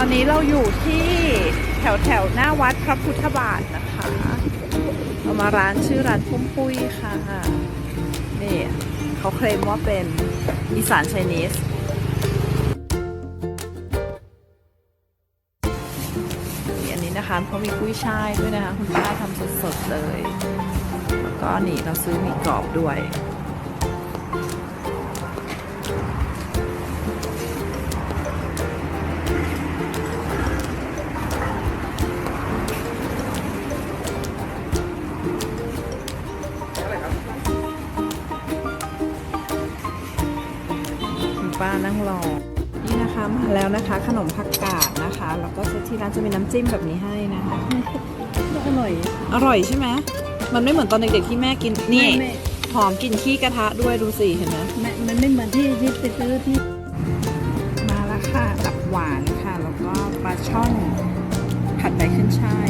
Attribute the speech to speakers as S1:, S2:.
S1: อนนี้เราอยู่ที่แถวแถวหน้าวัดพระพุทธบาทนะคะ เรามาร้านชื่อร้านปุ้มปุ้ยค่ะ นี่เขาเคลมว่าเป็นอีสานไชนีสนี่อันนี้นะคะเขามีกุ้ยช่ายด้วยนะคะ คุณป้าทำสดๆเลย แล้วก็นี่เราซื้อหมี่กรอบด้วย ป้านั่งรอนี่นะคะมาแล้วนะคะ ขนมผักกาดนะคะ แล้วก็ที่ร้านจะมีน้ำจิ้มแบบนี้ให้นะคะ
S2: อร่อย
S1: อร่อยใช่ไหมมันไม่เหมือนตอนเด็กๆที่แม่กินนี่
S2: ไม่
S1: หอมกลิ่นขี้กระทะด้วยดูสิเห็นไหม
S2: ไม่มันไม่เหมือนที่ที่ไปซื้อที่
S1: มาแล้วค่ะตับหวานค่ะ แล้วก็ปลาช่อนผัดใบขึ้นช่ายค่ะครบค่ะ